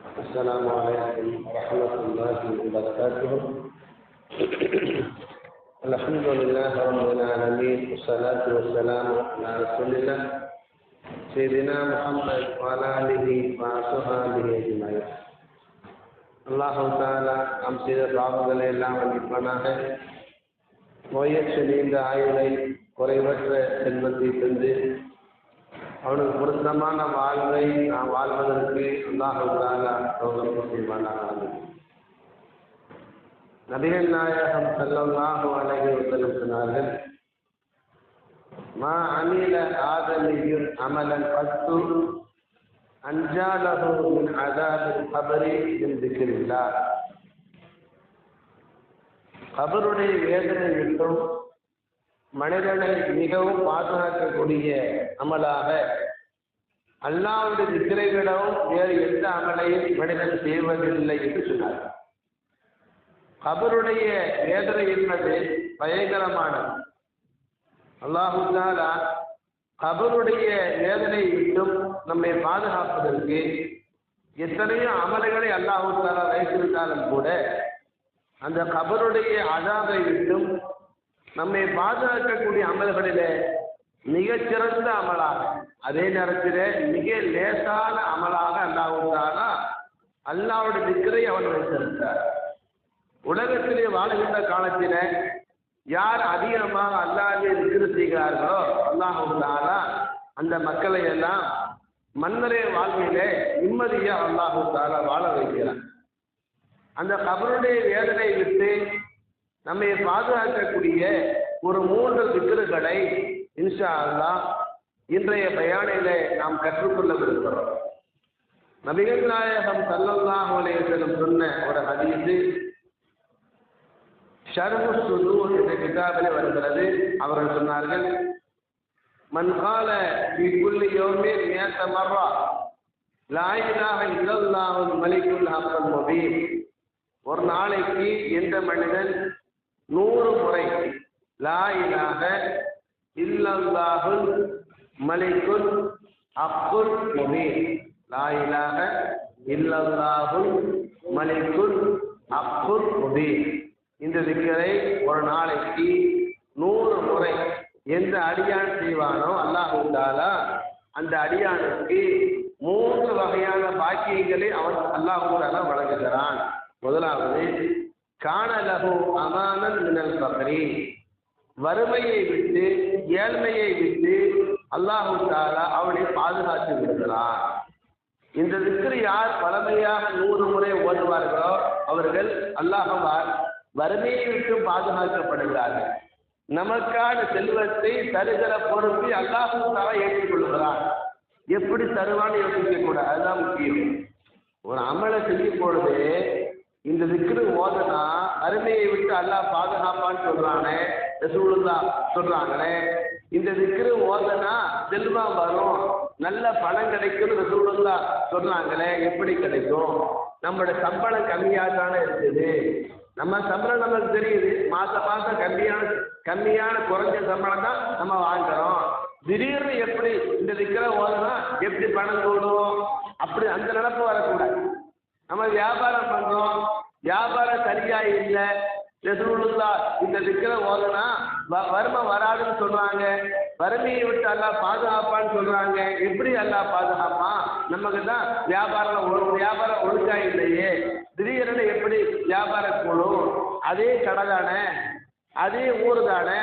السلام عليكم ورحمة الله وبركاته الحمد لله رب العالمين والصلاة والسلام على رسول الله سيدنا محمد وعلى آله وصحبه أجمعين அல்லாஹு தாலா நாம் செய்த பாவங்களை எல்லாம் மன்னிப்பானாக நோயற்ற நீண்ட ஆயுளை குறைவற்ற செல்வத்தை தந்து அவனுக்கு பொருத்தமான வாழ்வை நாம் வாழ்வதற்கு அல்லாஹு தாலா செய்வானாக நபிகள் நாயகம் செல்லல்லாஹு அலைஹி வஸல்லம் சொன்னார்கள் மா அமில ஆதமியும் அமலன் பத்து அஞ்சாலகோவின் அதாவது கபரி மின் திக்கிறில்லா கபருடைய வேதனை விட்டும் மனிதனை மிகவும் பாதுகாக்கக்கூடிய அமலாக அல்லாவுடைய திக்கரை விடவும் வேறு எந்த அமலையும் மனிதன் செய்வதில்லை என்று சொன்னார். கபருடைய வேதனை என்பது பயங்கரமானது. அல்லாஹுத்தாலா கபருடைய வேதனை விட்டும் நம்மை பாதுகாப்பதற்கு எத்தனையோ அமல்களை அல்லாஹூத்தாலா வைத்திருந்தாலும் கூட அந்த கபருடைய அதாவை விட்டும் நம்மை பாதுகாக்கக்கூடிய அமல்களிலே மிகச்சிறந்த அமலாக அதே நேரத்தில் மிக லேசான அமலாக அல்லாஹு அல்லாவுடைய திக்கரை அவன் வைத்திருந்தார் உலகத்திலே வாழுகின்ற காலத்தில் யார் அதிகமாக அல்லாவே திக்ரு செய்கிறார்களோ அல்லாஹு அந்த மக்களை எல்லாம் மன்னரே வாழ்விலே நிம்மதியாக அல்லாஹு தாரா வாழ வைக்கிறார் அந்த கபருடைய வேதனை விட்டு நம்மை பாதுகாக்கக்கூடிய ஒரு மூன்று திக்ருகளை இன்ஷா அல்லா இன்றைய பயானையில நாம் கற்றுக்கொள்ள விரும்புகிறோம் நபிகள் நாயகம் சல்லல்லாஹு அலைஹி சொன்ன ஒரு ஹதீஸு ஷர்மு சுதூர் என்ற கிதாபில் வருகிறது. அவர்கள் சொன்னார்கள் மன்கால இக்குள்ளி யோமே குல்லி யௌமின் மியத்த மர்ரா லா இலாஹ இல்லல்லாஹு மலிக்குல் ஒரு நாளைக்கு எந்த மனிதன் நூறு முறை. லாயிலாக இலாஹ இல்லல்லாஹு மலிக்குல் அக்குல் முபீன் லாயிலாக இலாஹ இல்லல்லாஹு மலிக்குல் அக்குல் முபீன் இந்த திக்கரை ஒரு நாளைக்கு நூறு முறை எந்த அடியான் செய்வானோ அல்லாஹு தாலா அந்த அடியானுக்கு மூன்று வகையான பாக்கியங்களை அவன் அல்லாஹு தாலா வழங்குகிறான். முதலாவது காணலகு அமானன் மினல் பக்ரி. வறுமையை விட்டு ஏழ்மையை விட்டு அல்லாஹு தாலா அவனை பாதுகாத்து விடுகிறான். இந்த திக்கர் யார் பழமையாக நூறு முறை ஓடுவார்களோ அவர்கள் அல்லாஹவால் வறுமையை விட்டு பாதுகாக்கப்படுகிறார்கள். நமக்கான செல்வத்தை தருகிற பொறுப்பை அல்லாஹு தாலா ஏற்றுக்கொள்கிறான். எப்படி தருவான்னு யோசிக்க கூடாது அதுதான் முக்கியம். ஒரு அமலை செய்யும் பொழுது இந்த திக்ரு ஓதனா அருமையை விட்டு அல்லாஹ் பாதுகாப்பான்னு சொல்றானே ரசூலுல்லா சொல்றாங்களே. இந்த திக்ரு ஓதனா செல்வம் வரும். நல்ல பணம் கிடைக்கும் ரசூலுல்லா சொல்றாங்களே எப்படி கிடைக்கும்? நம்மளோட சம்பளம் கம்மியாக தானே இருக்குது. நம்ம சம்பளம் நமக்கு தெரியுது. மாச மாசம் கம்மியான கம்மியான குறைஞ்ச சம்பளம் தான் நம்ம வாங்குறோம். திடீர்னு எப்படி இந்த திக்கிற ஓதுனா எப்படி பணம் கூடும்? அப்படி அந்த நினப்பு வரக்கூடாது. நம்ம வியாபாரம் பண்றோம். வியாபாரம் சரியா இல்லை. ரசூலுல்லா இந்த திக்கிற ஓதுனா வறுமை வராதுன்னு சொல்றாங்க. வறுமையை விட்டு எல்லாம் பாதுகாப்பான்னு சொல்றாங்க. எப்படி எல்லாம் பாதுகாப்பான் நமக்கு தான் வியாபாரம் ஒரு வியாபாரம் ஒழுங்கா இல்லையே. திடீரென எப்படி வியாபாரம் கூடும்? அதே கடை தானே? அதே ஊர் தானே?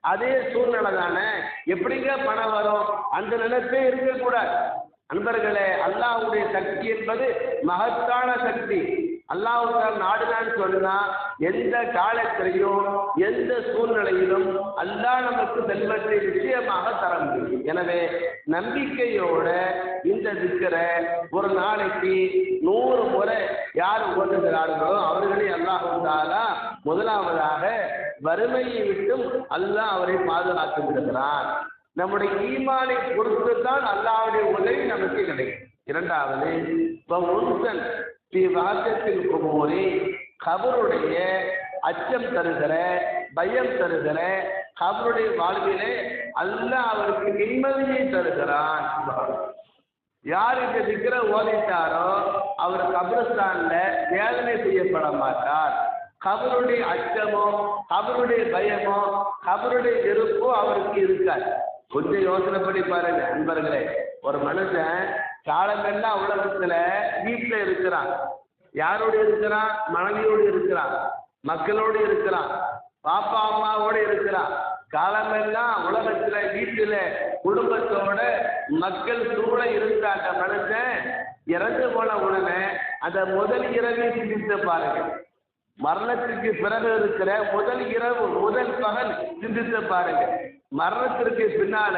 அதே சூழ்நிலை தானே? எப்படிங்க பணம் வரும்? அந்த நினைப்பே இருக்கக்கூடாது அன்பர்களே அல்லாஹுடைய சக்தி என்பது மகத்தான சக்தி. அல்லாஹுக்கான நாடுதான்னு சொன்னா எந்த காலத்திலையும் எந்த சூழ்நிலையிலும் அல்லாஹ் நமக்கு செல்வத்தை நிச்சயமாக தர முடியும். எனவே நம்பிக்கையோட இந்த திக்கரை ஒரு நாளைக்கு நூறு முறை யார் ஓட்டுகிறார்களோ அவர்களே அல்லாஹாலா முதலாவதாக வறுமையை விட்டும் அல்லாஹ் அவரை பாதுகாத்து விடுகிறார் நம்முடைய ஈமானை பொறுத்து தான் அல்லாவுடைய உதவி நமக்கு கிடைக்கும். இரண்டாவது வாக்கத்தில் ஸ்ரீ குமோரி கபருடைய அச்சம் தருகிற பயம் தருகிற கபருடைய வாழ்விலே அல்ல அவருக்கு நிம்மதியை தருகிறான். யார் இந்த திக்கிற ஓதிட்டாரோ அவர் கபிரஸ்தான்ல வேதனை செய்யப்பட மாட்டார். கபருடைய அச்சமோ கபருடைய பயமோ கபருடைய வெறுப்போ அவருக்கு இருக்காது. கொஞ்சம் யோசனை பண்ணி பாருங்க நண்பர்களே. ஒரு மனுஷன் காலமெல்லாம் உலகத்துல வீட்டுல இருக்கிறான். யாரோடு இருக்கிறான்? மனைவியோடு இருக்கிறான். மக்களோடு இருக்கிறான். பாப்பா அம்மாவோடு இருக்கிறான். காலமெல்லாம் உலகத்துல வீட்டுல குடும்பத்தோட மக்கள் சூழ இருந்த அந்த மனுஷன் இறந்து போன உடனே அந்த முதல் இரவை சிந்தித்து பாருங்க. மரணத்திற்கு பிறகு இருக்கிற முதல் இரவு முதல் பகல் சிந்தித்து பாருங்க. மரணத்திற்கு பின்னால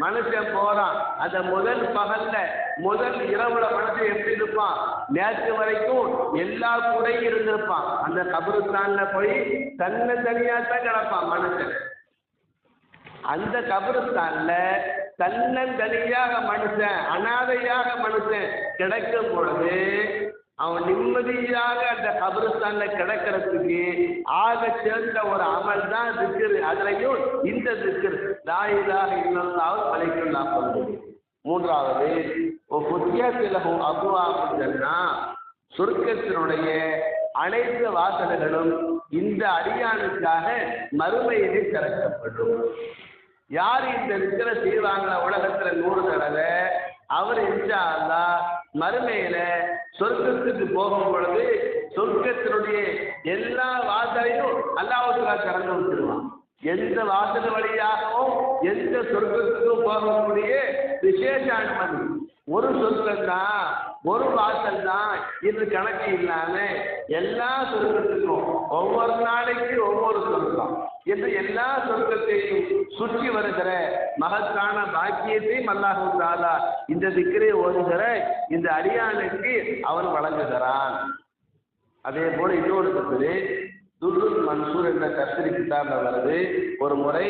மனுஷன் போறான். அந்த முதல் பகல்ல முதல் இரவுல மனுஷன் எப்படி இருப்பான்? நேற்று வரைக்கும் எல்லா கூடையும் இருந்திருப்பான். அந்த கபருத்தான்ல போய் தன்னை தனியா தான் கிடப்பான் மனுஷன். அந்த கபருத்தான்ல தன்னந்தனியாக மனுஷன் அனாதையாக மனுஷன் கிடைக்கும் பொழுது அவன் நிம்மதியாக அந்த கபருஸ்தான்ல கிடக்கிறதுக்கு ஆக சேர்ந்த ஒரு அமல் தான் திக்கிரு அதுலயும் இந்த திக்கிரு லாயிலாக இல்லல்லாவும் மலைக்குள்ளா சொல்லுது மூன்றாவது புத்தியத்திலகும் அபுவாகுன்னா சொர்க்கத்தினுடைய அனைத்து வாசல்களும் இந்த அடியானுக்காக மறுமையிலே திறக்கப்படும். யார் இந்த விக்கிர செய்வாங்களா உலகத்துல நூறு தடவை? அவர் இன்ஷா அல்லா மறுமையில சொர்க்கத்துக்கு போகும் பொழுது சொர்க்கத்தினுடைய எல்லா வாசலையும் அல்லாவுக்கா திறந்து வச்சிருவான் எந்த வாசல் வழியாகவும் எந்த சொர்க்கத்துக்கும் போகக்கூடிய விசேஷ அனுமதி. ஒரு சொர்க்கம்தான் ஒரு வாசல் தான் இது கணக்கு இல்லாம எல்லா சொர்க்கத்துக்கும் ஒவ்வொரு நாளைக்கு ஒவ்வொரு சொர்க்கம் என்று எல்லா சொர்க்கத்தையும் சுற்றி வருகிற மகத்தான பாக்கியத்தையும் அல்லாஹு தாலா இந்த திக்கரை ஓதுகிற இந்த அரியானுக்கு அவன் வழங்குகிறான். அதே போல இன்னொரு தப்பு துர்ருல் மன்சூர் என்ற கத்திரி கிதாப்ல வருது. ஒரு முறை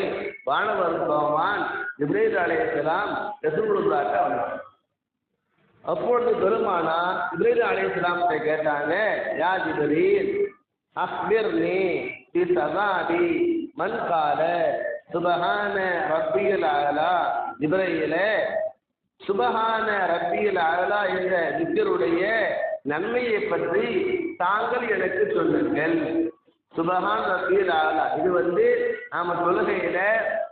வானவர் பகவான் இப்ரேல் அலையலாம் ரசூலுல்லாட்ட வந்தார். அப்பொழுது பெருமானா இப்ரீல் அலையாமத்தை கேட்டாங்க யா ஜிபரீல் அக்பிர்னி பி சதாபி மன் கால சுபஹான ரப்பியல் அலா. இப்ரையிலே சுபஹான ரப்பியல் அலா என்ற திக்கருடைய நன்மையை பற்றி தாங்கள் எனக்கு சொல்லுங்கள். சுபஹான் ரப்பியல் அலா. இது வந்து நாம தொழுகையில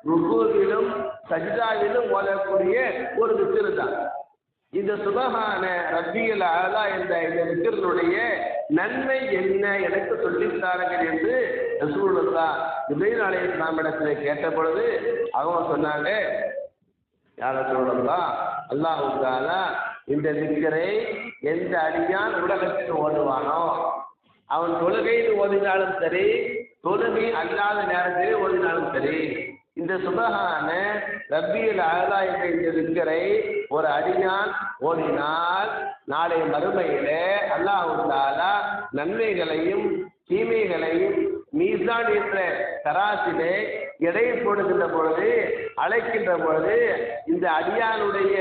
ருக்குவிலும் சஜிதாவிலும் ஓடக்கூடிய ஒரு திக்கரு தான் இந்த சுபகான ரப்பியல் ஆலா என்ற இந்த திக்கருடைய நன்மை என்ன எனக்கு சொல்லித்தாருங்கள் என்று ரசூலுல்லா இப்ராஹிம் அலைஹிஸ்ஸலாம் இடத்துல கேட்ட பொழுது அவங்க சொன்னாங்க யார சொல்லலாம் அல்லாஹு இந்த விக்கரை எந்த அடியான் உலகத்தில் ஓடுவானோ அவன் தொழுகையில் ஓதினாலும் சரி தொழுகை அல்லாத நேரத்தில் ஓதினாலும் சரி இந்த சுபகான ரப்பியல் அழகா என்ற இந்த திக்கரை ஒரு அடியான் ஓடினால் நாளை மறுமையில அல்லாஹு நன்மைகளையும் தீமைகளையும் மீசான் என்ற தராசிலே எடை போடுகின்ற பொழுது அழைக்கின்ற பொழுது இந்த அடியானுடைய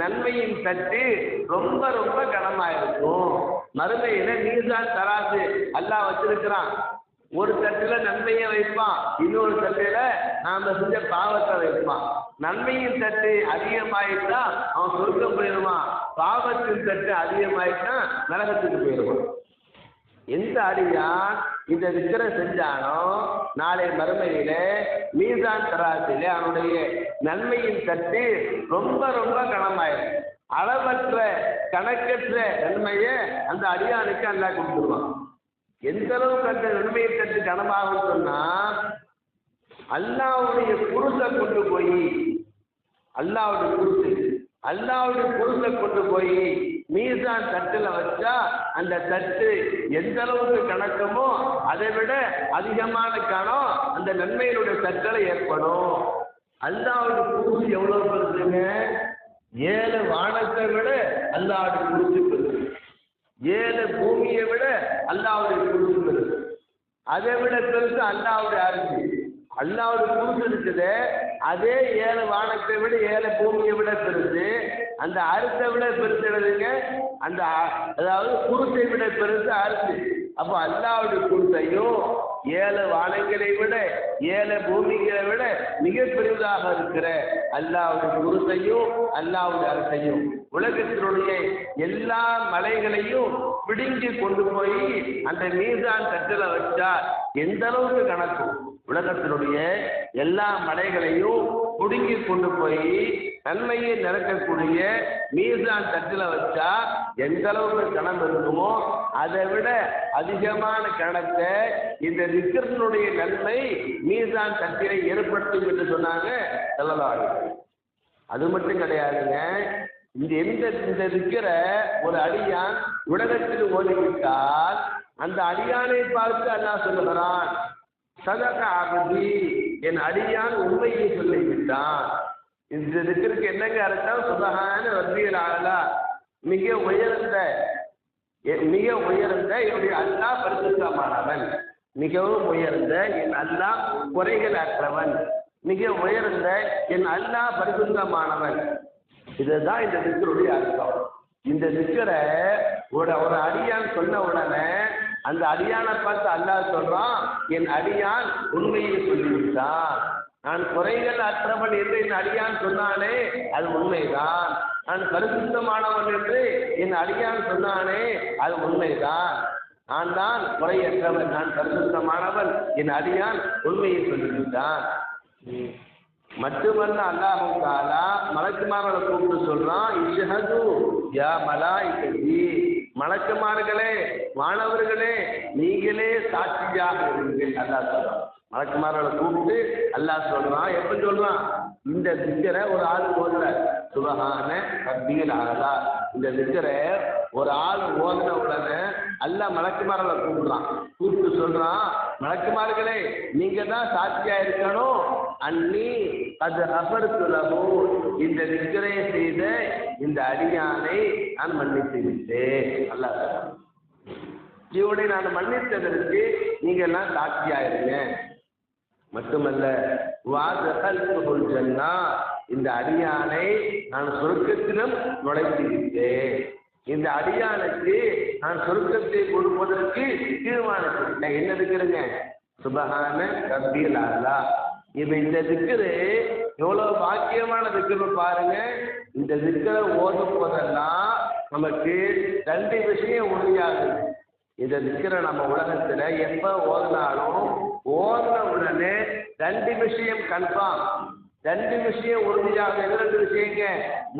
நன்மையின் தட்டு ரொம்ப ரொம்ப கனமா இருக்கும் மறுமையில மீசான் தராசு அல்லாஹ் வச்சிருக்கிறான். ஒரு தட்டுல நன்மையை வைப்பான். இன்னொரு தட்டுல நாம செஞ்ச பாவத்தை வைப்பான். நன்மையின் தட்டு அதிகமாயிட்டா அவன் சொர்க்கம் போயிடுவான். பாவத்தின் தட்டு அதிகமாயிட்டா நரகத்துக்கு போயிடுவான். எந்த அடியான் இந்த விக்கிரம் செஞ்சானோ நாளை மறுமையில மீசான் தராசில அவனுடைய நன்மையின் தட்டு ரொம்ப ரொம்ப கனமாயிடும். அளவற்ற கணக்கற்ற நன்மையை அந்த அடியானுக்கு அல்லா கொடுத்துருவான். எந்த அளவுக்கு அந்த நன்மையை தட்டு கனமாகும் சொன்னா அல்லாவுடைய குருசை கொண்டு போய் அல்லாவுடைய குருசு அல்லாவுடைய குருசை கொண்டு போய் மீசான் தட்டுல வச்சா அந்த தட்டு எந்த அளவுக்கு கணக்குமோ அதை விட அதிகமான கணம் அந்த நன்மையினுடைய தட்டலை ஏற்படும். அல்லாவுடைய குருசு எவ்வளவு பெருசுங்க? ஏழு வானத்தை விட அல்லாவுடைய குருசு பெருசு. ஏழு பூமியை விட அல்லாவுடைய குருசு அதை விட பெருசு அல்லாவுடைய அரிசி அல்லாவுடைய குருசு இருக்குது அதே ஏழு வானத்தை விட ஏழு பூமியை விட பெருசு. அந்த அரிசை விட பெருசு எழுதுங்க. அந்த அதாவது குருசை விட பெருசு அரிசி அப்போ அல்லாவுடைய குருசையும் ஏழு வானங்களை விட ஏழு பூமிகளை விட மிக பெரிதாக இருக்கிற அல்லாவுடைய குருசையும் அல்லாவுடைய அரசையும் உலகத்தினுடைய எல்லா மலைகளையும் பிடுங்கி கொண்டு போய் அந்த மீசான் தட்டில வச்சா எந்த அளவுக்கு கணக்கும் உலகத்தினுடைய எல்லா மலைகளையும் பிடுங்கி கொண்டு போய் நன்மையை நிரக்கக்கூடிய மீசான் தட்டில வச்சா எந்த அளவுக்கு கணம் இருக்குமோ அதை விட அதிகமான கணத்தை இந்த விக்கிரத்தினுடைய நன்மை மீசான் தட்டிலை ஏற்படுத்தும் என்று சொன்னாங்க செல்லலாடு அது மட்டும் கிடையாதுங்க. இந்த எந்த இந்த இருக்கிற ஒரு அடியான் உலகத்தில் ஓடிவிட்டால் அந்த அடியானை பார்த்து அல்லாஹ் சொல்லுகிறான் சதக அகதி என் அடியான் உண்மையை சொல்லிவிட்டான். இந்த திக்கிற்கு என்னங்க அர்த்தம்? சுபகான ரப்பியல் ஆலா. மிக உயர்ந்த மிக உயர்ந்த என்னுடைய அல்லா பரிசுத்தமானவன். மிகவும் உயர்ந்த என் அல்லா குறைகள் அற்றவன். மிக உயர்ந்த என் அல்லா பரிசுத்தமானவன். இதுதான் இந்த திக்கருடைய அர்த்தம். இந்த திக்கரை ஒரு ஒரு அடியான் சொன்ன உடனே அந்த அடியானை பார்த்து அல்லாஹ் சொல்றான் என் அடியான் உண்மையை சொல்லிவிட்டான். நான் குறைகள் அற்றவன் என்று என் அடியான் சொன்னானே அது உண்மைதான். நான் கருசுத்தமானவன் என்று என் அடியான் சொன்னானே அது உண்மைதான். நான் தான் குறையற்றவன் நான் பரிசுத்தமானவன். என் அடியான் உண்மையை சொல்லிவிட்டான். மட்டுமல்ல அல்லாஹு தாலா மலக்குமார்களை கூப்பிட்டு சொல்றான் இஷஹது யா மலாய்கதி மலக்குமார்களே மாணவர்களே நீங்களே சாட்சியாக இருங்கள். அல்லா சொல்றான். மலக்குமார்களை கூப்பிட்டு அல்லாஹ் சொல்றான். எப்ப சொல்றான்? இந்த திக்கரை ஒரு ஆள் ஓதுற சுபகான ரப்பிகள் ஆகலா இந்த திக்கரை ஒரு ஆள் ஓதுன உடனே அல்லாஹ் மலக்குமார்களை கூப்பிடுறான். கூப்பிட்டு சொல்றான் மலக்குமார்களே நீங்க தான் சாட்சியா இருக்கணும் அன்னி அது அபர்த்துலகோ இந்த நிக்கரையை செய்த இந்த அடியானை நான் மன்னித்து விட்டேன். அல்லாஹ் இவனை நான் மன்னித்ததற்கு நீங்க எல்லாம் சாட்சியா இருங்க மட்டுமல்ல வாதகல் ஜன்னா இந்த அடியானை நான் சொர்க்கத்திலும் நுழைத்து விட்டேன். இந்த அடியானுக்கு நான் சொர்க்கத்தை கொடுப்பதற்கு தீர்மானிச்சிருக்கேன் என்ன இருக்கிறேங்க சுபகான கம்பியல் ஆகலா இப்ப இந்த திக்கரு எவ்வளவு பாக்கியமான திக்கரு பாருங்க. இந்த திக்கரை ஓதும் போதெல்லாம் நமக்கு ரெண்டு விஷயம் உறுதியாகுது. இந்த திக்கரை நம்ம உலகத்துல எப்ப ஓதினாலும் ஓதின உடனே ரெண்டு விஷயம் கன்ஃபார்ம் ரெண்டு விஷயம் உறுதியாக எது ரெண்டு விஷயங்க.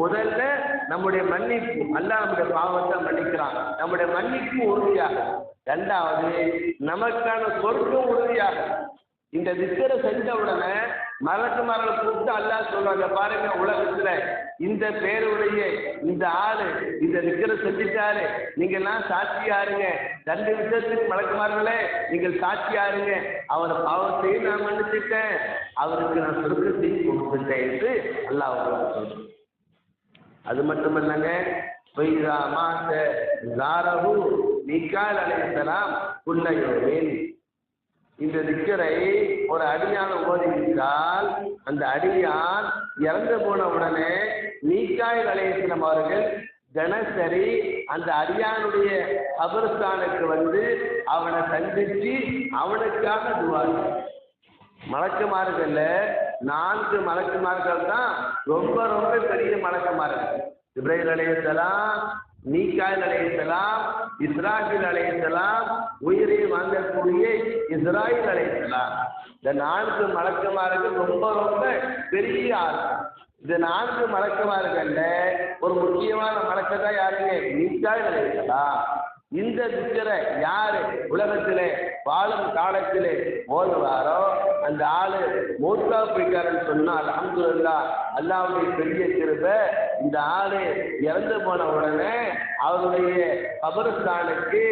முதல்ல நம்முடைய மன்னிப்பு. அல்லாஹ் நம்முடைய பாவத்தை மன்னிக்கிறான். நம்முடைய மன்னிப்பு உறுதியாக ரெண்டாவது நமக்கான சொர்க்கம் உறுதியாக இந்த திக்கரை செஞ்ச உடனே மலக்கு கூப்பிட்டு அல்லாஹ் சொல்றாங்க பாருங்க உலகத்துல இந்த பேருடைய இந்த ஆளு இந்த திக்கரை செஞ்சுட்டாரு. நீங்க எல்லாம் சாட்சியாருங்க. ரெண்டு விஷயத்துக்கு மலக்குமார்களே நீங்கள் சாட்சியாருங்க. அவர் பாவத்தையும் நான் மன்னிச்சுட்டேன். அவருக்கு நான் சுருக்கத்தையும் கொடுத்துட்டேன் என்று அல்லாஹ் அவர்கள் சொல்றேன். அது மட்டுமல்லங்க பொய்தா மாச ஜாரஹு அழைத்தலாம் அலைஹிஸ்ஸலாம் குல்லையோவின் இந்த திக்கரை ஒரு அடியான உபதேசித்தால் அந்த அடியான் இறந்து போன உடனே நீக்காய் அலையத்தினம் அவர்கள் தினசரி அந்த அடியானுடைய கபர்ஸ்தானுக்கு வந்து அவனை சந்திச்சு அவனுக்காக துவாங்க மலக்குமார்கள் நான்கு மலக்குமார்கள் தான் ரொம்ப ரொம்ப பெரிய மலக்குமார்கள் இப்ராஹிம் அலையத்தலாம் மீகாயில் அலையலாம் இஸ்ராஹில் அலையலாம் உயிரை வாங்கக்கூடிய இஸ்ராயில் அலையலாம் இந்த நான்கு மலக்குமார்கள் ரொம்ப ரொம்ப பெரிய ஆர்வம் இந்த நான்கு மலக்குமார்கள்ல ஒரு முக்கியமான மலக்கை தான் யாருங்க? மீக்காயில் அலையலாம் இந்த திக்கரை யாரு உலகத்திலே வாழும் காலத்திலே ஓதுவாரோ அந்த ஆளு மூத்தா சொன்னால் அலமதுல்லா அல்லாவுடைய பெரிய திருப்ப இந்த ஆளு இறந்து போன உடனே அவருடைய கபரஸ்தானுக்கு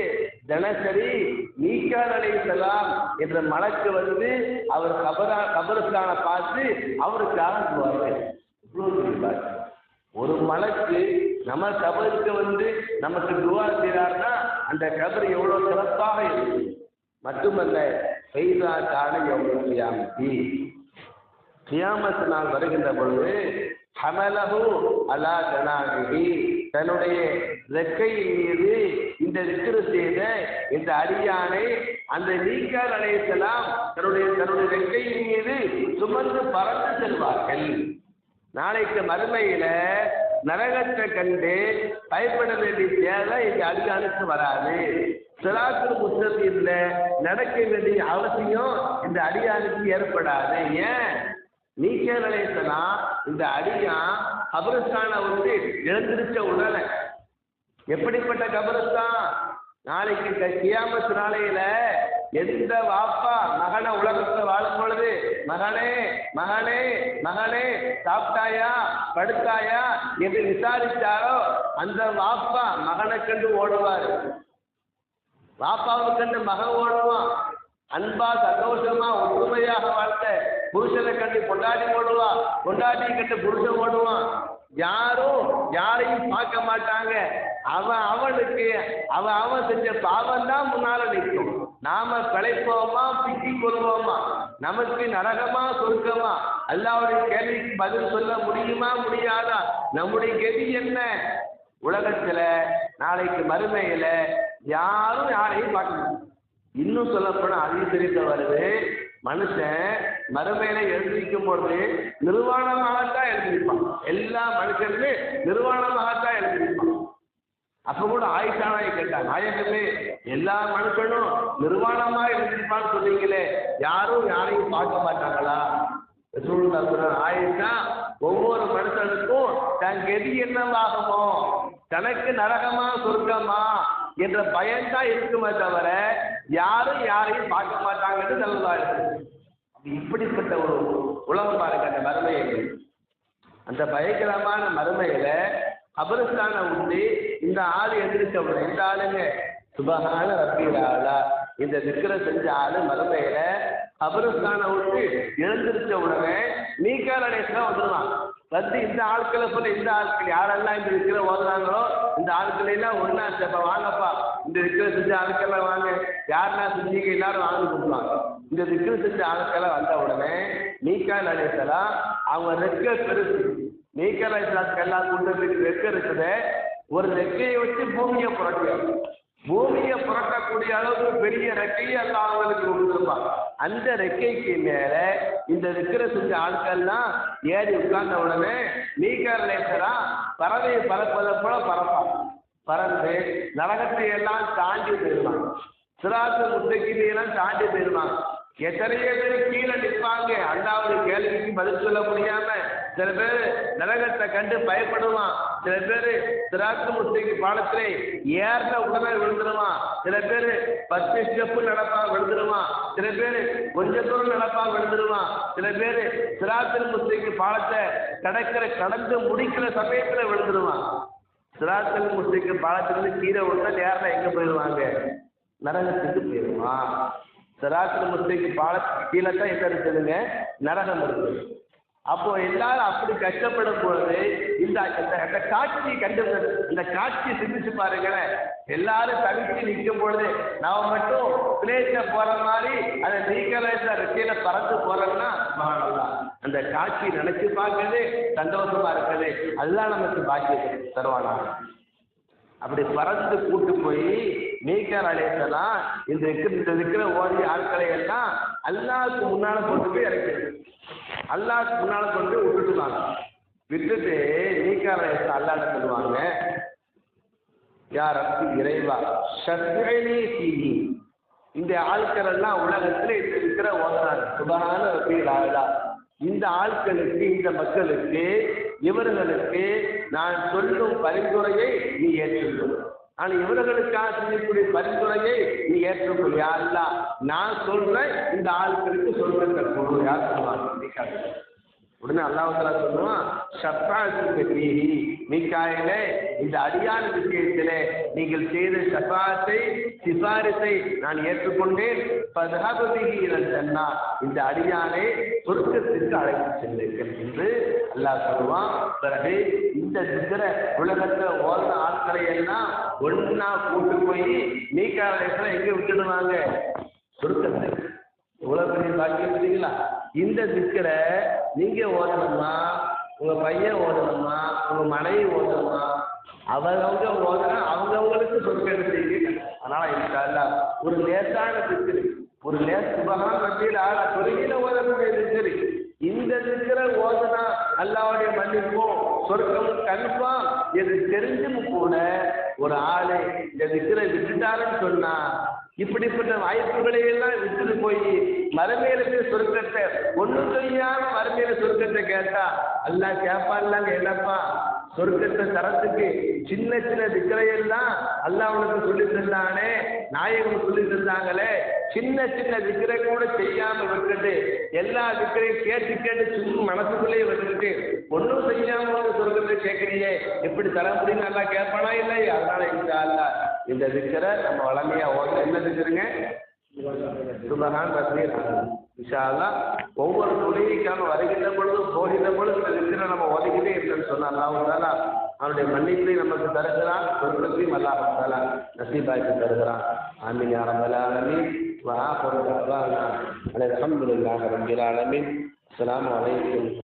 தினசரி மீக்கால் அலைசலாம் என்ற மலக்கு வந்து அவர் கபரா கபரஸ்தானை பார்த்து அவருக்கு துவாரு இவ்வளவு ஒரு மலக்கு நம்ம கபருக்கு வந்து நமக்கு துவா செய்கிறார்னா அந்த கபர் எவ்வளவு சிறப்பாக இருக்கு? மட்டுமல்ல பெய்தா காண எவ்வளவு கியாமத்தி. கியாமத்து நாள் வருகின்ற பொழுது ஹமலஹு அலா ஜனாகி தன்னுடைய ரெக்கையின் மீது இந்த விக்கிர செய்த இந்த அடியானை அந்த நீக்கால் அலையலாம் தன்னுடைய தன்னுடைய ரெக்கையின் மீது சுமந்து பறந்து செல்வார்கள். நாளைக்கு மறுமையில நரகத்தை கண்டு பயப்பட வேண்டிய தேவை இந்த அடியானுக்கு வராது. சிராத்தில் புத்தகத்தில் நடக்க வேண்டிய அவசியம் இந்த அடியானுக்கு ஏற்படாது. ஏன்? நீக்கே நிலையத்தலாம் இந்த அடியான் கபரஸ்தான வந்து இழந்திருச்ச உடனே எப்படிப்பட்ட கபரஸ்தான்? நாளைக்கு க- கியாமத் நாளையில எந்த வாப்பா மகனை உலகத்துல வாழும் பொழுது மகனே மகனே மகனே சாப்பிட்டாயா படுத்தாயா என்று விசாரித்தாரோ அந்த வாப்பா மகனை கண்டு ஓடுவார். வாப்பாவை கண்டு மகன் ஓடுவான். அன்பா சந்தோஷமா ஒற்றுமையாக வாழ்ந்த புருஷனை கண்டு கொண்டாடி ஓடுவான். கொண்டாடி கண்டு புருஷன் ஓடுவான். யாரும் யாரையும் பார்க்க மாட்டாங்க. அவன் அவனுக்கு அவன் அவன் செஞ்ச பாவம் தான் முன்னால நிற்கும். நாம பிழைப்போமா சிக்கி கொள்வோமா? நமக்கு நரகமா சொர்க்கமா? அல்லாவுடைய கேள்விக்கு பதில் சொல்ல முடியுமா முடியாதா? நம்முடைய கதி என்ன? உலகத்துல நாளைக்கு மறுமையில யாரும் யாரையும் பார்க்க இன்னும் இன்னும் போனா அதிக தெரிந்த வருது. மனுஷன் மறுமையில எழுந்திருக்கும் பொழுது நிர்வாணமாகத்தான் எழுந்திருப்பான். எல்லா மனுஷனுமே நிர்வாணமாகத்தான் எழுந்திருப்பான். அப்ப கூட ஆயிஷானாயை கேட்டா நாயகமே எல்லா மனுஷனும் நிர்வாணமா இருந்திருப்பான்னு சொன்னீங்களே யாரும் யாரையும் பார்க்க மாட்டாங்களா? சூழ்நிலை சொல்றாங்க, ஆயிஷா ஒவ்வொரு மனுஷனுக்கும் தன் கெதி என்னவாகுமோ தனக்கு நரகமா சொர்க்கமா என்ற பயன்தான் இருக்குமே தவிர யாரும் யாரையும் பார்க்க மாட்டாங்கன்னு நல்லதா இருக்கு இப்படிப்பட்ட ஒரு உலகம் பாருங்க அந்த மறுமையை அந்த பயங்கரமான மறுமையில கபரஸ்தான உண்டு. இந்த ஆள் எழுந்திரிச்ச உடனே இந்த ஆளுங்க சுபகான ரப்பீர் ஆளா இந்த விக்கிர செஞ்ச ஆளு மறுமையில கபரஸ்தான விட்டு எழுந்திருச்ச உடனே நீக்கால் வந்துடுவான் வந்து இந்த ஆட்களை போல இந்த ஆட்கள் யாரெல்லாம் இந்த விக்கிர ஓதுறாங்களோ இந்த ஆட்களை எல்லாம் ஒன்னா இப்ப வாங்கப்பா. இந்த விக்கிர செஞ்ச ஆட்கள்லாம் வாங்க. யாருன்னா செஞ்சீங்க? எல்லாரும் வாங்கி கொடுப்பாங்க. இந்த விக்கிர செஞ்ச ஆட்கள்லாம் வந்த உடனே நீக்கால் அடைசலாம் அவங்க ரெக்க பெருசு. நீக்கல் எல்லா குண்டத்துக்கு ரெக்க இருக்குது ஒரு ரெக்கையை வச்சு பூமியை புரட்டும் பூமியை புரட்டக்கூடிய அளவுக்கு பெரிய ரெக்கையை எல்லாம் அவங்களுக்கு கொடுத்துருப்பான் அந்த ரெக்கைக்கு மேல இந்த விக்கிர செஞ்ச ஆட்கள்லாம் ஏறி உட்கார்ந்த உடனே நீக்கல் லேசரா பறவையை பறப்பதை போல பறப்பான் பறந்து நரகத்தை எல்லாம் தாண்டி போயிடுவான் சிராத்து முத்தகிரியெல்லாம் தாண்டி போயிடுவான் எத்தனையோ பேர் கீழே நிற்பாங்க. அண்டாவது கேள்விக்கு பதில் சொல்ல முடியாம சில பேர் நரகத்தை கண்டு பயப்படுவான் சில பேர் சிராத்து முஸ்லிக்கு பாலத்திலே ஏறின உடனே விழுந்துருவான். சில பேர் பத்து ஸ்டெப்பு நடப்பா விழுந்துருவான். சில பேர் கொஞ்ச தூரம் நடப்பா விழுந்துருவான். சில பேர் சிராத்து முஸ்லிக்கு பாலத்தை கடக்கிற கடந்து முடிக்கிற சமயத்தில் விழுந்துருவான். சிராத்தல் முஸ்லிக்கு பாலத்திலிருந்து கீழே விழுந்தா நேரில் எங்க போயிடுவாங்க? நரகத்துக்கு போயிடுவான். சிராத்தல் முஸ்லிக்கு பாலத்துக்கு கீழே தான் என்ன இருக்குதுங்க நரகம் இருக்குது. அப்போ எல்லாரும் அப்படி கஷ்டப்படும் போது இந்த இந்த- காட்சி கண்டு இந்த காட்சி சிந்திச்சு பாருங்களேன். எல்லாரும் தவிச்சு நிற்கும் பொழுது நாம மட்டும் பிளேட்ல போற மாதிரி அதை நீக்கலேச கீழே பறந்து போறோம்னா சுபஹானல்லாஹ். அந்த காட்சி நினைச்சு பார்க்கறது சந்தோஷமா இருக்குது அதுதான் நமக்கு பாக்கியம் தருவானா. அப்படி பறந்து கூட்டு போய் நீக்கர் அழைத்தலாம் இந்த இந்த இருக்கிற ஓடிய ஆட்களை எல்லாம் அல்லாவுக்கு முன்னால கொண்டு போய் இறக்கிறது அல்லாவுக்கு முன்னால கொண்டு போய் விட்டுட்டுவாங்க. விட்டுட்டு நீக்கர் அலையத்தை அல்லாட சொல்லுவாங்க யார் அப்படி இறைவா ஷத்ரனி சீனி இந்த ஆட்கள் எல்லாம் உலகத்துல இருக்கிற ஓதுறாங்க சுபகான ரப்பி ஆளா இந்த ஆட்களுக்கு இந்த மக்களுக்கு இவர்களுக்கு நான் சொல்லும் பரிந்துரையை நீ ஏற்றுக்கொள். நான் இவர்களுக்காக செய்யக்கூடிய பரிந்துரையை நீ ஏற்றுக்கொள். யாருலா நான் சொல்றேன் இந்த ஆட்களுக்கு சொல்றேன் பொருள் யார் சொல்லுவாங்க? உடனே அல்லாஹால சொல்லுவான் ஷஃபாத்துக்கு மீக்காயிலே இந்த அடியான விஷயத்திலே நீங்கள் செய்த சபாத்தை சிபாரிசை நான் ஏற்றுக்கொண்டேன். பதகபதிகி இந்த அடியானை சொர்க்கத்திற்கு அழைத்து செல்லுங்கள் என்று அல்லாஹ் சொல்லுவான் பிறகு இந்த சித்திர உலகத்துல ஓர்ந்த ஆட்களை எல்லாம் ஒன்னா கூட்டு போய் மீக்காயில எங்க விட்டுடுவாங்க? சொர்க்கத்துக்கு. எவ்வளவு பெரிய பாக்கியம் இல்லைங்களா இந்த திக்கரை நீங்க ஓதணுமா உங்க பையன் ஓதணுமா உங்க மனைவி ஓதணுமா அவங்கவுங்க ஓதனா அவங்கவுங்களுக்கு சொற்கள் செய்யுங்க அதனால இந்த ஒரு லேசான திக்கரு ஒரு லேஸ் சுபகான மத்தியில் ஆள தொழுகையில ஓதக்கூடிய திக்கரு இந்த திக்கரை ஓதுனா அல்லாவுடைய மன்னிப்பும் சொர்க்கம் கன்ஃபார்ம் இது தெரிஞ்சும் கூட ஒரு ஆளு இந்த விக்கிரை விட்டுட்டாருன்னு சொன்னா இப்படிப்பட்ட வாய்ப்புகளை எல்லாம் விட்டுட்டு போய் மறுமையிலுக்கு சொர்க்கத்தை ஒன்றும் தெரியாத மறுமையில சொர்க்கத்தை கேட்டா எல்லாம் கேட்பான்லாங்க என்னப்பா? சொர்க்கத்தை தரத்துக்கு சின்ன சின்ன திக்கரையெல்லாம் அல்லா உனக்கு சொல்லி தந்தானே நாயகம் சொல்லி தந்தாங்களே சின்ன சின்ன திக்கரை கூட செய்யாம விட்டுட்டு எல்லா திக்கரையும் கேட்டு கேட்டு சும்மா மனசுக்குள்ளேயே வந்துட்டு ஒன்றும் செய்யாம சொர்க்கத்தை கேட்கறியே எப்படி தர முடியும் நல்லா கேட்பானா இல்லை அதனால இந்த அல்லா இந்த திக்கரை நம்ம வளமையா ஓட என்ன திக்கருங்க சுபகான் பஸ்மீர் இன்ஷா அல்லாஹ் ஒவ்வொரு தொழுகைக்கான வருகின்ற பொழுது போகின்ற பொழுது இந்த திக்கரை நம்ம ஒதுக்கிட்டே இருக்கணும்னு சொன்னா அல்லாஹ் தாலா அவனுடைய மன்னிப்பை நமக்கு தருகிறான் சொர்க்கத்தையும் அல்லாஹ் தாலா நசீபாக்கி தருகிறான் ஆமீன் யா ரப்பல் ஆலமீன் وآخر دعوانا أن الحمد لله رب العالمين السلام عليكم